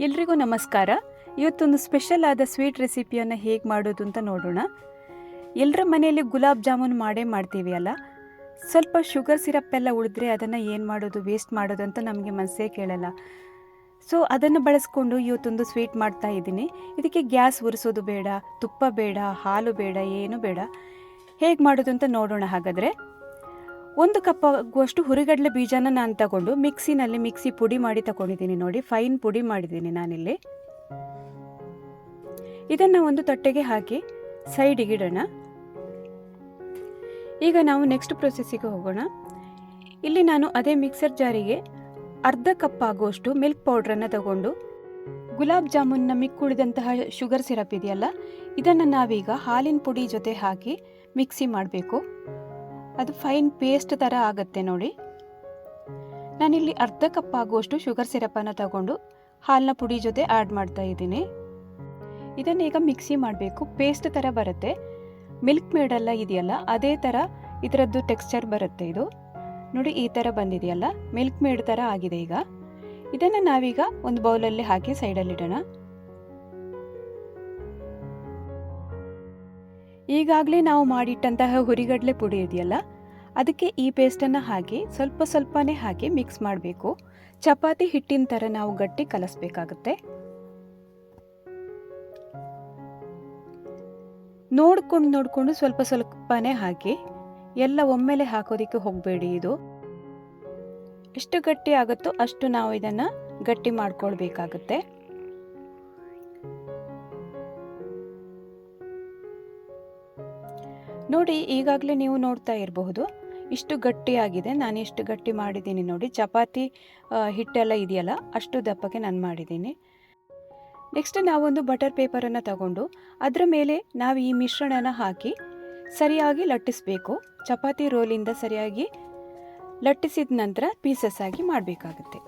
ಎಲ್ರಿಗೂ ನಮಸ್ಕಾರ. ಇವತ್ತೊಂದು ಸ್ಪೆಷಲ್ ಆದ ಸ್ವೀಟ್ ರೆಸಿಪಿಯನ್ನು ಹೇಗೆ ಮಾಡೋದು ಅಂತ ನೋಡೋಣ. ಎಲ್ಲರ ಮನೆಯಲ್ಲಿ ಗುಲಾಬ್ ಜಾಮೂನ್ ಮಾಡೇ ಮಾಡ್ತೀವಿ ಅಲ್ಲ? ಸ್ವಲ್ಪ ಶುಗರ್ ಸಿರಪ್ ಎಲ್ಲ ಉಳಿದ್ರೆ ಅದನ್ನು ಏನು ಮಾಡೋದು ವೇಸ್ಟ್ ಮಾಡೋದು ಅಂತ ನಮಗೆ ಮನಸ್ಸೇ ಕೇಳಲ್ಲ. ಸೊ ಅದನ್ನು ಬಳಸ್ಕೊಂಡು ಇವತ್ತೊಂದು ಸ್ವೀಟ್ ಮಾಡ್ತಾ ಇದ್ದೀನಿ. ಇದಕ್ಕೆ ಗ್ಯಾಸ್ ಉರಿಸೋದು ಬೇಡ, ತುಪ್ಪ ಬೇಡ, ಹಾಲು ಬೇಡ, ಏನು ಬೇಡ. ಹೇಗೆ ಮಾಡೋದು ಅಂತ ನೋಡೋಣ ಹಾಗಾದರೆ. ಒಂದು ಕಪ್ ಆಗುವಷ್ಟು ಹುರಿಗಡಲೆ ಬೀಜನ ನಾನು ತಗೊಂಡು ಮಿಕ್ಸಿನಲ್ಲಿ ಮಿಕ್ಸಿ ಪುಡಿ ಮಾಡಿ ತಗೊಂಡಿದ್ದೀನಿ ನೋಡಿ, ಫೈನ್ ಪುಡಿ ಮಾಡಿದ್ದೀನಿ ನಾನಿಲ್ಲಿ. ಇದನ್ನು ಒಂದು ತಟ್ಟೆಗೆ ಹಾಕಿ ಸೈಡಿಗೆ ಇಡೋಣ. ಈಗ ನಾವು ನೆಕ್ಸ್ಟ್ ಪ್ರೊಸೆಸ್ಸಿಗೆ ಹೋಗೋಣ. ಇಲ್ಲಿ ನಾನು ಅದೇ ಮಿಕ್ಸರ್ ಜಾರಿಗೆ ಅರ್ಧ ಕಪ್ ಆಗುವಷ್ಟು ಮಿಲ್ಕ್ ಪೌಡ್ರನ್ನು ತಗೊಂಡು, ಗುಲಾಬ್ ಜಾಮೂನ್ನ ಮಿಕ್ಕುಳಿದಂತಹ ಶುಗರ್ ಸಿರಪ್ ಇದೆಯಲ್ಲ, ಇದನ್ನು ನಾವೀಗ ಹಾಲಿನ ಪುಡಿ ಜೊತೆ ಹಾಕಿ ಮಿಕ್ಸಿ ಮಾಡಬೇಕು. ಅದು ಫೈನ್ ಪೇಸ್ಟ್ ಥರ ಆಗುತ್ತೆ ನೋಡಿ. ನಾನಿಲ್ಲಿ ಅರ್ಧ ಕಪ್ ಆಗುವಷ್ಟು ಶುಗರ್ ಸಿರಪನ್ನು ತಗೊಂಡು ಹಾಲಿನ ಪುಡಿ ಜೊತೆ ಆ್ಯಡ್ ಮಾಡ್ತಾ ಇದ್ದೀನಿ. ಇದನ್ನು ಈಗ ಮಿಕ್ಸಿ ಮಾಡಬೇಕು. ಪೇಸ್ಟ್ ಥರ ಬರುತ್ತೆ. ಮಿಲ್ಕ್ ಮೇಡೆಲ್ಲ ಇದೆಯಲ್ಲ, ಅದೇ ಥರ ಇದರದ್ದು ಟೆಕ್ಸ್ಚರ್ ಬರುತ್ತೆ ಇದು. ನೋಡಿ, ಈ ಥರ ಬಂದಿದೆಯಲ್ಲ ಮಿಲ್ಕ್ ಮೇಡ್ ಥರ ಆಗಿದೆ ಈಗ. ಇದನ್ನು ನಾವೀಗ ಒಂದು ಬೌಲಲ್ಲಿ ಹಾಕಿ ಸೈಡಲ್ಲಿಡೋಣ ಈಗಾಗಲೇ ನಾವು ಮಾಡಿಟ್ಟಂತಹ ಹುರಿಗಡಲೆ ಪುಡಿ ಇದೆಯಲ್ಲ, ಅದಕ್ಕೆ ಈ ಪೇಸ್ಟನ್ನು ಹಾಕಿ ಸ್ವಲ್ಪ ಸ್ವಲ್ಪನೇ ಹಾಕಿ ಮಿಕ್ಸ್ ಮಾಡಬೇಕು. ಚಪಾತಿ ಹಿಟ್ಟಿನ ಥರ ನಾವು ಗಟ್ಟಿ ಕಲಸಬೇಕಾಗುತ್ತೆ. ನೋಡ್ಕೊಂಡು ನೋಡಿಕೊಂಡು ಸ್ವಲ್ಪ ಸ್ವಲ್ಪನೇ ಹಾಕಿ ಎಲ್ಲ ಒಮ್ಮೆಲೆ ಹಾಕೋದಕ್ಕೆ ಹೋಗಬೇಡಿ ಇದು. ಎಷ್ಟು ಗಟ್ಟಿ ಆಗುತ್ತೋ ಅಷ್ಟು ನಾವು ಇದನ್ನು ಗಟ್ಟಿ ಮಾಡ್ಕೊಳ್ಬೇಕಾಗುತ್ತೆ. ನೋಡಿ, ಈಗಾಗಲೇ ನೀವು ನೋಡ್ತಾ ಇರಬಹುದು, ಇಷ್ಟು ಗಟ್ಟಿಯಾಗಿದೆ. ನಾನು ಇಷ್ಟು ಗಟ್ಟಿ ಮಾಡಿದ್ದೀನಿ ನೋಡಿ. ಚಪಾತಿ ಹಿಟ್ಟೆಲ್ಲ ಇದೆಯಲ್ಲ, ಅಷ್ಟು ದಪ್ಪಕ್ಕೆ ನಾನು ಮಾಡಿದ್ದೀನಿ. ನೆಕ್ಸ್ಟ್ ನಾವೊಂದು ಬಟರ್ ಪೇಪರನ್ನು ತಗೊಂಡು, ಅದರ ಮೇಲೆ ನಾವು ಈ ಮಿಶ್ರಣನ ಹಾಕಿ ಸರಿಯಾಗಿ ಲಟ್ಟಿಸಬೇಕು. ಚಪಾತಿ ರೋಲಿಂದ ಸರಿಯಾಗಿ ಲಟ್ಟಿಸಿದ ನಂತರ ಪೀಸಸ್ ಆಗಿ ಮಾಡಬೇಕಾಗುತ್ತೆ.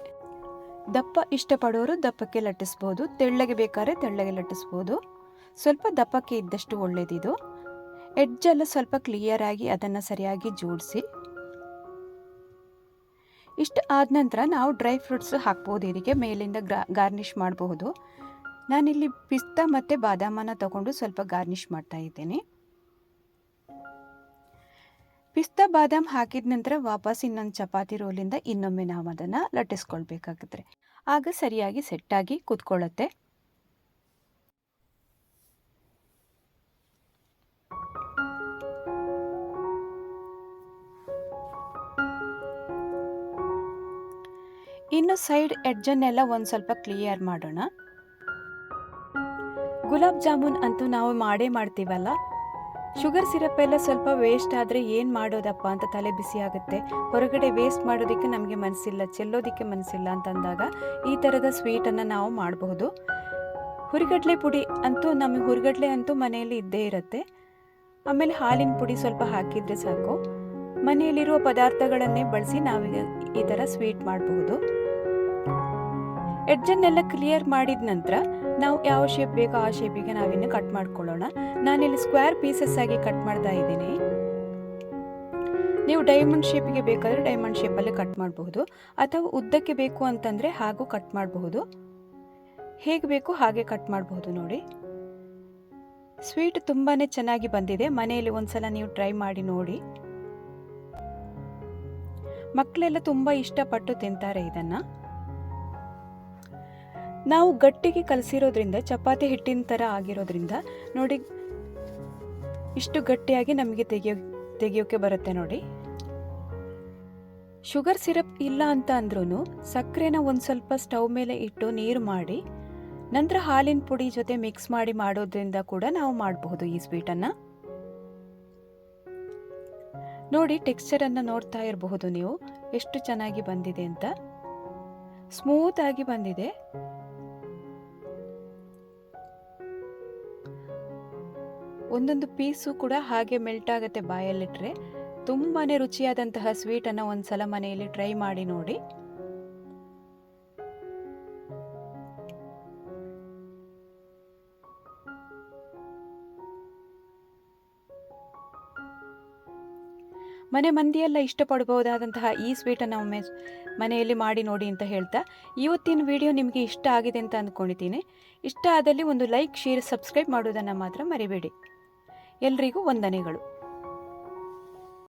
ದಪ್ಪ ಇಷ್ಟಪಡೋರು ದಪ್ಪಕ್ಕೆ ಲಟ್ಟಿಸ್ಬೋದು. ತೆಳ್ಳಗೆ ಬೇಕಾದ್ರೆ ತೆಳ್ಳಗೆ ಲಟ್ಟಿಸ್ಬೋದು. ಸ್ವಲ್ಪ ದಪ್ಪಕ್ಕೆ ಇದ್ದಷ್ಟು ಒಳ್ಳೆಯದಿದು ಎಡ್ಜೆಲ್ಲ ಸ್ವಲ್ಪ ಕ್ಲಿಯರ್ ಆಗಿ ಅದನ್ನು ಸರಿಯಾಗಿ ಜೋಡಿಸಿ. ಇಷ್ಟು ಆದ ನಂತರ ನಾವು ಡ್ರೈ ಫ್ರೂಟ್ಸ್ ಹಾಕ್ಬೋದು, ಇದಕ್ಕೆ ಮೇಲಿಂದ ಗ್ರಾ ಗಾರ್ನಿಷ್ ಮಾಡಬಹುದು. ನಾನಿಲ್ಲಿ ಪಿಸ್ತಾ ಮತ್ತು ಬಾದಾಮನ ತಗೊಂಡು ಸ್ವಲ್ಪ ಗಾರ್ನಿಷ್ ಮಾಡ್ತಾ ಇದ್ದೇನೆ. ಪಿಸ್ತಾ, ಬಾದಾಮ್ ಹಾಕಿದ ನಂತರ ವಾಪಸ್ ಇನ್ನೊಂದು ಚಪಾತಿ ರೋಲಿಂದ ಇನ್ನೊಮ್ಮೆ ನಾವು ಅದನ್ನು ಲಟ್ಟಿಸ್ಕೊಳ್ಬೇಕಾಗುತ್ತೆ. ಆಗ ಸರಿಯಾಗಿ ಸೆಟ್ಟಾಗಿ ಕೂತ್ಕೊಳ್ಳುತ್ತೆ. ಇನ್ನು ಸೈಡ್ ಎಡ್ಜನ್ನೆಲ್ಲ ಒಂದು ಸ್ವಲ್ಪ ಕ್ಲಿಯರ್ ಮಾಡೋಣ. ಗುಲಾಬ್ ಜಾಮೂನ್ ಅಂತೂ ನಾವು ಮಾಡೇ ಮಾಡ್ತೀವಲ್ಲ? ಶುಗರ್ ಸಿರಪ್ ಎಲ್ಲ ಸ್ವಲ್ಪ ವೇಸ್ಟ್ ಆದರೆ ಏನು ಮಾಡೋದಪ್ಪ ಅಂತ ತಲೆ ಬಿಸಿ ಆಗುತ್ತೆ. ಹೊರಗಡೆ ವೇಸ್ಟ್ ಮಾಡೋದಕ್ಕೆ ನಮಗೆ ಮನಸ್ಸಿಲ್ಲ ಚೆಲ್ಲೋದಕ್ಕೆ ಮನಸ್ಸಿಲ್ಲ ಅಂತಂದಾಗ ಈ ಥರದ ಸ್ವೀಟನ್ನು ನಾವು ಮಾಡಬಹುದು. ಹುರಿಗಡಲೆ ಪುಡಿ ಅಂತೂ ನಮಗೆ ಹುರಿಗಡಲೆ ಅಂತೂ ಮನೆಯಲ್ಲಿ ಇದ್ದೇ ಇರುತ್ತೆ. ಆಮೇಲೆ ಹಾಲಿನ ಪುಡಿ ಸ್ವಲ್ಪ ಹಾಕಿದರೆ ಸಾಕು. ಮನೆಯಲ್ಲಿರುವ ಪದಾರ್ಥಗಳನ್ನೇ ಬಳಸಿ ನಾವು ಈ ಥರ ಸ್ವೀಟ್ ಮಾಡಬಹುದು ಎಡ್ಜನ್ನೆಲ್ಲ ಕ್ಲಿಯರ್ ಮಾಡಿದ ನಂತರ ನಾವು ಯಾವ ಶೇಪ್ ಬೇಕೋ ಆ ಶೇಪಿಗೆ ನಾವಿನ್ನು ಕಟ್ ಮಾಡ್ಕೊಳ್ಳೋಣ. ನಾನಿಲ್ಲಿ ಸ್ಕ್ವೇರ್ ಪೀಸಸ್ ಆಗಿ ಕಟ್ ಮಾಡ್ತಾ ಇದ್ದೀನಿ. ನೀವು ಡೈಮಂಡ್ ಶೇಪಿಗೆ ಬೇಕಾದರೆ ಡೈಮಂಡ್ ಶೇಪಲ್ಲೇ ಕಟ್ ಮಾಡಬಹುದು ಅಥವಾ ಉದ್ದಕ್ಕೆ ಬೇಕು ಅಂತಂದರೆ ಹಾಗೂ ಕಟ್ ಮಾಡಬಹುದು ಹೇಗೆ ಬೇಕು ಹಾಗೆ ಕಟ್ ಮಾಡಬಹುದು ನೋಡಿ. ಸ್ವೀಟ್ ತುಂಬಾ ಚೆನ್ನಾಗಿ ಬಂದಿದೆ. ಮನೆಯಲ್ಲಿ ಒಂದ್ಸಲ ನೀವು ಟ್ರೈ ಮಾಡಿ ನೋಡಿ. ಮಕ್ಕಳೆಲ್ಲ ತುಂಬ ಇಷ್ಟಪಟ್ಟು ತಿಂತಾರೆ ಇದನ್ನು. ನಾವು ಗಟ್ಟಿಗೆ ಕಲಸಿರೋದ್ರಿಂದ, ಚಪಾತಿ ಹಿಟ್ಟಿನ ಥರ ಆಗಿರೋದ್ರಿಂದ, ನೋಡಿ, ಇಷ್ಟು ಗಟ್ಟಿಯಾಗಿ ನಮಗೆ ತೆಗಿಯೋ, ತೆಗಿಯೋಕೆ ಬರುತ್ತೆ ನೋಡಿ. ಶುಗರ್ ಸಿರಪ್ ಇಲ್ಲ ಅಂತ ಅಂದ್ರೂ ಸಕ್ಕರೆನ ಒಂದು ಸ್ವಲ್ಪ ಸ್ಟವ್ ಮೇಲೆ ಇಟ್ಟು ನೀರು ಮಾಡಿ, ನಂತರ ಹಾಲಿನ ಪುಡಿ ಜೊತೆ ಮಿಕ್ಸ್ ಮಾಡಿ ಮಾಡೋದ್ರಿಂದ ಕೂಡ ನಾವು ಮಾಡಬಹುದು ಈ ಸ್ವೀಟನ್ನು. ನೋಡಿ ಟೆಕ್ಸ್ಚರನ್ನು ನೋಡ್ತಾ ಇರಬಹುದು ನೀವು. ಎಷ್ಟು ಚೆನ್ನಾಗಿ ಬಂದಿದೆ ಅಂತ. ಸ್ಮೂತ್ ಆಗಿ ಬಂದಿದೆ. ಒಂದೊಂದು ಪೀಸು ಕೂಡ ಹಾಗೆ ಮೆಲ್ಟ್ ಆಗುತ್ತೆ ಬಾಯಲ್ಲಿಟ್ಟರೆ ತುಂಬಾ ರುಚಿಯಾದಂತಹ ಸ್ವೀಟನ್ನು ಒಂದ್ಸಲ ಮನೆಯಲ್ಲಿ ಟ್ರೈ ಮಾಡಿ ನೋಡಿ. ಮನೆ ಮಂದಿಯೆಲ್ಲ ಇಷ್ಟಪಡಬಹುದಾದಂತಹ ಈ ಸ್ವೀಟನ್ನು ಒಮ್ಮೆ ಮನೆಯಲ್ಲಿ ಮಾಡಿ ನೋಡಿ ಅಂತ ಹೇಳ್ತಾ, ಇವತ್ತಿನ ವಿಡಿಯೋ ನಿಮಗೆ ಇಷ್ಟ ಆಗಿದೆ ಅಂತ ಅಂದ್ಕೊಂಡಿದ್ದೀನಿ ಇಷ್ಟ ಆದಲ್ಲಿ ಒಂದು ಲೈಕ್ ಶೇರ್ ಸಬ್ಸ್ಕ್ರೈಬ್ ಮಾಡೋದನ್ನು ಮಾತ್ರ ಮರಿಬೇಡಿ. ಎಲ್ರಿಗೂ ವಂದನೆಗಳು.